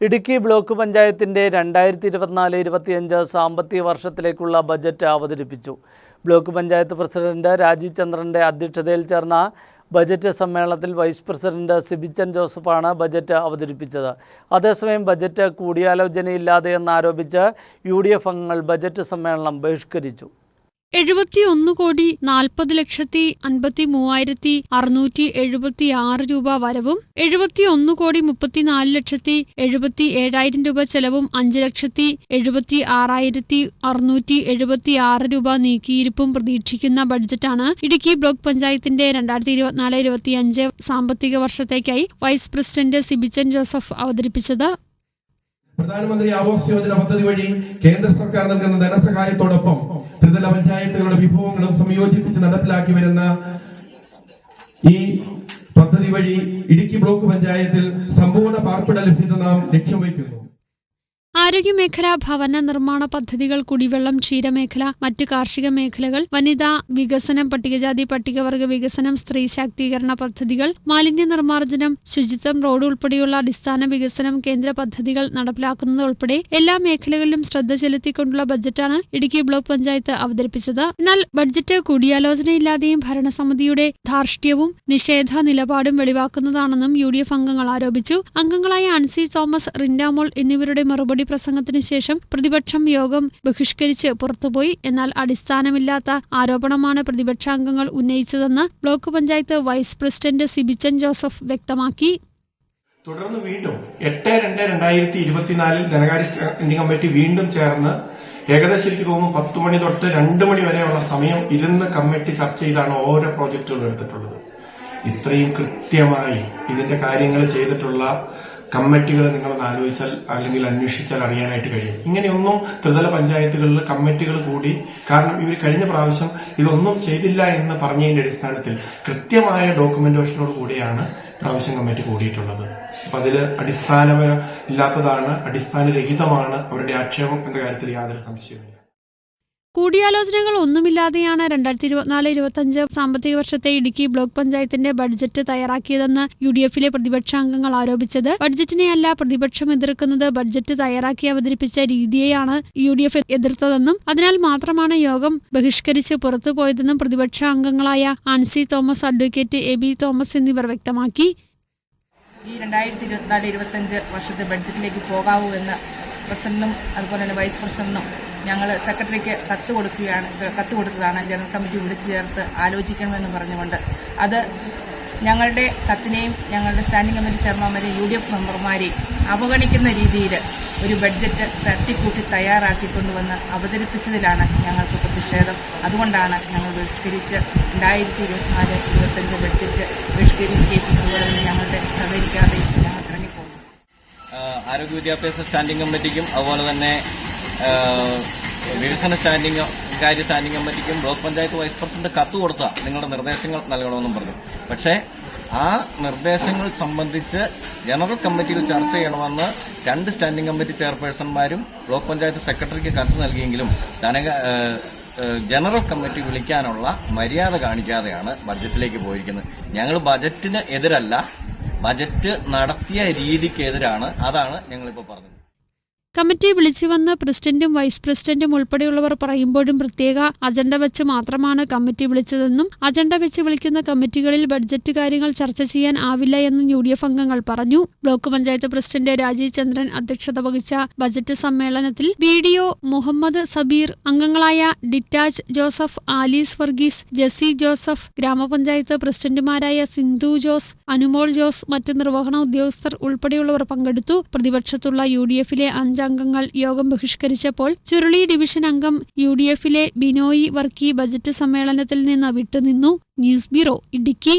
Idukki block പഞ്ചായത്തിന്റെ രണ്ടായിരത്തി ഇരുപത്തിനാല് ഇരുപത്തിയഞ്ച് സാമ്പത്തിക വർഷത്തിലേക്കുള്ള ബജറ്റ് അവതരിപ്പിച്ചു. ബ്ലോക്ക് പഞ്ചായത്ത് പ്രസിഡന്റ് രാജീവ് ചന്ദ്രന്റെ അധ്യക്ഷതയിൽ ചേർന്ന ബജറ്റ് സമ്മേളനത്തിൽ വൈസ് പ്രസിഡന്റ് സിബിച്ചൻ ജോസഫാണ് ബജറ്റ് അവതരിപ്പിച്ചത്. അതേസമയം ബജറ്റ് കൂടിയാലോചനയില്ലാതെ എന്നാരോപിച്ച് യു ഡി എഫ് അംഗങ്ങൾ ബജറ്റ് സമ്മേളനം ബഹിഷ്കരിച്ചു. എഴുപത്തിയൊന്ന് കോടി നാൽപ്പത് ലക്ഷത്തി അൻപത്തി മൂവായിരത്തി അറുന്നൂറ്റി എഴുപത്തി ആറ് രൂപ വരവും എഴുപത്തിയൊന്ന് കോടി മുപ്പത്തിനാല് ലക്ഷത്തി എഴുപത്തി ഏഴായിരം രൂപ ചെലവും അഞ്ച് ലക്ഷത്തി എഴുപത്തി ആറായിരത്തി അറുന്നൂറ്റി എഴുപത്തി ആറ് രൂപ നീക്കിയിരിപ്പും പ്രതീക്ഷിക്കുന്ന ബഡ്ജറ്റാണ് ഇടുക്കി ബ്ലോക്ക് പഞ്ചായത്തിന്റെ രണ്ടായിരത്തി ഇരുപത്തിനാല് ഇരുപത്തിയഞ്ച് സാമ്പത്തിക വർഷത്തേക്കായി വൈസ് പ്രസിഡന്റ് സിബിച്ചൻ ജോസഫ് അവതരിപ്പിച്ചത്. പ്രധാനമന്ത്രി ആവാസ് യോജന പദ്ധതി വഴി കേന്ദ്ര സർക്കാർ നൽകുന്ന ധനസഹായത്തോടൊപ്പം ത്രിതല പഞ്ചായത്തുകളുടെ വിഭവങ്ങളും സംയോജിപ്പിച്ച് നടപ്പിലാക്കി വരുന്ന ഈ പദ്ധതി വഴി ഇടുക്കി ബ്ലോക്ക് പഞ്ചായത്തിൽ സമ്പൂർണ പാർപ്പിട ലഭ്യത നാം ലക്ഷ്യം വയ്ക്കുന്നു. ആരോഗ്യമേഖല ഭവന നിർമ്മാണ പദ്ധതികൾ കുടിവെള്ളം ക്ഷീരമേഖല മറ്റ് കാർഷിക മേഖലകൾ വനിതാ വികസനം പട്ടികജാതി പട്ടികവർഗ വികസനം സ്ത്രീ ശാക്തീകരണ പദ്ധതികൾ മാലിന്യ നിർമ്മാർജനം ശുചിത്വം റോഡ് ഉൾപ്പെടെയുള്ള അടിസ്ഥാന വികസനം കേന്ദ്ര പദ്ധതികൾ നടപ്പിലാക്കുന്നത് ഉൾപ്പെടെ എല്ലാ മേഖലകളിലും ശ്രദ്ധ ചെലുത്തിക്കൊണ്ടുള്ള ബജറ്റാണ് ഇടുക്കി ബ്ലോക്ക് പഞ്ചായത്ത് അവതരിപ്പിച്ചത്. എന്നാൽ ബഡ്ജറ്റ് കൂടിയാലോചനയില്ലാതെയും ഭരണസമിതിയുടെ ധാർഷ്ട്യവും നിഷേധ നിലപാടും വെളിവാക്കുന്നതാണെന്നും യു അംഗങ്ങൾ ആരോപിച്ചു. അംഗങ്ങളായ അൺസി തോമസ് റിൻഡാമോൾ എന്നിവരുടെ മറുപടി പ്രസംഗത്തിന് ശേഷം പ്രതിപക്ഷം യോഗം ബഹിഷ്കരിച്ച് പുറത്തുപോയി. എന്നാൽ അടിസ്ഥാനമില്ലാത്ത ആരോപണമാണ് പ്രതിപക്ഷാംഗങ്ങൾ ഉന്നയിച്ചതെന്ന് block panchayat vice president Sibichan Joseph വ്യക്തമാക്കി. തുടർന്ന് വീണ്ടും എട്ട് രണ്ട് രണ്ടായിരത്തി ഇരുപത്തിനാലിൽ ധനകാര്യ സ്റ്റാൻഡിംഗ് കമ്മിറ്റി വീണ്ടും ചേർന്ന് ഏകദേശം എനിക്ക് തോന്നുന്നു പത്ത് മണി തൊട്ട് രണ്ട് മണി വരെയുള്ള സമയം ഇരുന്ന് കമ്മിറ്റി ചർച്ച ചെയ്താണ് ഓരോ പ്രോജക്റ്റുകളും എടുത്തിട്ടുള്ളത്. ഇത്രയും കൃത്യമായി ഇതിന്റെ കാര്യങ്ങൾ ചെയ്തിട്ടുള്ള കമ്മിറ്റികൾ നിങ്ങളൊന്ന് ആലോചിച്ചാൽ അല്ലെങ്കിൽ അന്വേഷിച്ചാൽ അറിയാനായിട്ട് കഴിയും. ഇങ്ങനെയൊന്നും ത്രിതല പഞ്ചായത്തുകളിൽ കമ്മിറ്റികൾ കൂടി കാരണം ഇവർ കഴിഞ്ഞ പ്രാവശ്യം ഇതൊന്നും ചെയ്തില്ല എന്ന് പറഞ്ഞതിന്റെ അടിസ്ഥാനത്തിൽ കൃത്യമായ ഡോക്യുമെന്റേഷനോട് കൂടിയാണ് പ്രാവശ്യം കമ്മിറ്റി കൂടിയിട്ടുള്ളത്. അപ്പൊ അതിൽ അടിസ്ഥാനപര ഇല്ലാത്തതാണ് അടിസ്ഥാനരഹിതമാണ് അവരുടെ ആക്ഷേപം എന്ന കാര്യത്തിൽ യാതൊരു സംശയവുമില്ല. കൂടിയാലോചനകൾ ഒന്നുമില്ലാതെയാണ് രണ്ടായിരത്തി ഇരുപത്തിനാല് ഇരുപത്തിയഞ്ച് സാമ്പത്തിക വർഷത്തെ ഇടുക്കി ബ്ലോക്ക് പഞ്ചായത്തിന്റെ ബഡ്ജറ്റ് തയ്യാറാക്കിയതെന്ന് യു ഡി എഫിലെ പ്രതിപക്ഷാംഗങ്ങൾ ആരോപിച്ചത്. ബഡ്ജറ്റിനെയല്ല പ്രതിപക്ഷം എതിർക്കുന്നത്. ബഡ്ജറ്റ് തയ്യാറാക്കി അവതരിപ്പിച്ച രീതിയെയാണ് യു ഡി എഫ് എതിർത്തതെന്നും അതിനാൽ മാത്രമാണ് യോഗം ബഹിഷ്കരിച്ച് പുറത്തുപോയതെന്നും പ്രതിപക്ഷ അംഗങ്ങളായ Ancy Thomas advocate A B Thomas എന്നിവർ വ്യക്തമാക്കി. ഈ രണ്ടായിരത്തി ഇരുപത്തിനാല് ഇരുപത്തഞ്ച് വർഷത്തെ ബഡ്ജറ്റിലേക്ക് പോകാവൂ എന്ന് പ്രസിഡന്റും അതുപോലെ തന്നെ വൈസ് പ്രസിഡന്റും ഞങ്ങൾ സെക്രട്ടറിക്ക് കത്ത് കൊടുക്കുകയാണ് കത്ത് കൊടുത്തതാണ് ജനറൽ കമ്മിറ്റി വിളിച്ചു ചേർത്ത് ആലോചിക്കണമെന്ന് പറഞ്ഞുകൊണ്ട്. അത് ഞങ്ങളുടെ കത്തിനെയും ഞങ്ങളുടെ സ്റ്റാൻഡിംഗ് കമ്മിറ്റി ചെയർമാൻമാരെയും യു ഡി എഫ് മെമ്പർമാരെയും അവഗണിക്കുന്ന രീതിയിൽ ഒരു ബഡ്ജറ്റ് തട്ടിക്കൂട്ടി തയ്യാറാക്കിക്കൊണ്ടുവന്ന് അവതരിപ്പിച്ചതിലാണ് ഞങ്ങൾക്ക് പ്രതിഷേധം. അതുകൊണ്ടാണ് ഞങ്ങൾ ബഹിഷ്കരിച്ച് രണ്ടായിരത്തി ഇരുപത്തിനാല് ഇരുപത്തഞ്ച് ബഡ്ജറ്റ് ബഹിഷ്കരിക്കുകയും അതുപോലെ തന്നെ ഞങ്ങളുടെ സഹകരിക്കാതെയും ആരോഗ്യ വിദ്യാഭ്യാസ സ്റ്റാൻഡിംഗ് കമ്മിറ്റിക്കും അതുപോലെ തന്നെ വികസന സ്റ്റാൻഡിംഗ് കാര്യ സ്റ്റാൻഡിംഗ് കമ്മിറ്റിക്കും ബ്ലോക്ക് പഞ്ചായത്ത് വൈസ് പ്രസിഡന്റ് കത്ത് കൊടുത്ത നിങ്ങളുടെ നിർദ്ദേശങ്ങൾ നൽകണമെന്നും പറഞ്ഞു. പക്ഷേ ആ നിർദ്ദേശങ്ങൾ സംബന്ധിച്ച് ജനറൽ കമ്മിറ്റിയിൽ ചർച്ച ചെയ്യണമെന്ന് രണ്ട് സ്റ്റാൻഡിംഗ് കമ്മിറ്റി ചെയർപേഴ്സൺമാരും ബ്ലോക്ക് പഞ്ചായത്ത് സെക്രട്ടറിക്ക് കത്ത് നൽകിയെങ്കിലും ധനക ജനറൽ കമ്മിറ്റി വിളിക്കാനുള്ള മര്യാദ കാണിക്കാതെയാണ് ബഡ്ജറ്റിലേക്ക് പോയിരിക്കുന്നത്. ഞങ്ങൾ ബജറ്റിന് എതിരല്ല ബജറ്റ് നടത്തിയ രീതിക്കെതിരാണ്. അതാണ് ഞങ്ങളിപ്പോൾ പറഞ്ഞത്. കമ്മിറ്റി വിളിച്ചുവന്ന് പ്രസിഡന്റും വൈസ് പ്രസിഡന്റും ഉൾപ്പെടെയുള്ളവർ പറയുമ്പോഴും പ്രത്യേക അജണ്ട വെച്ച് മാത്രമാണ് കമ്മിറ്റി വിളിച്ചതെന്നും അജണ്ട വെച്ച് വിളിക്കുന്ന കമ്മിറ്റികളിൽ ബഡ്ജറ്റ് കാര്യങ്ങൾ ചർച്ച ചെയ്യാൻ ആവില്ല എന്നും യു ഡി എഫ് അംഗങ്ങൾ പറഞ്ഞു. ബ്ലോക്ക് പഞ്ചായത്ത് പ്രസിഡന്റ് രാജീവ് ചന്ദ്രൻ അധ്യക്ഷത വഹിച്ച ബജറ്റ് സമ്മേളനത്തിൽ B D O Muhammad Sabeer അംഗങ്ങളായ ഡിറ്റാജ് ജോസഫ് ആലീസ് വർഗീസ് ജസി ജോസഫ് ഗ്രാമപഞ്ചായത്ത് പ്രസിഡന്റുമാരായ സിന്ധു ജോസ് അനുമോൾ ജോസ് മറ്റ് നിർവഹണ ഉദ്യോഗസ്ഥർ ഉൾപ്പെടെയുള്ളവർ പങ്കെടുത്തു. പ്രതിപക്ഷത്തുള്ള യു ഡി എഫിലെ അഞ്ചംഗങ്ങൾ യോഗം ബഹിഷ്കരിച്ചപ്പോൾ ചുരുളി ഡിവിഷൻ അംഗം യു ഡി എഫിലെ ബിനോയി വർക്കി ബജറ്റ് സമ്മേളനത്തിൽ നിന്ന് വിട്ടുനിന്നു. News bureau Idukki.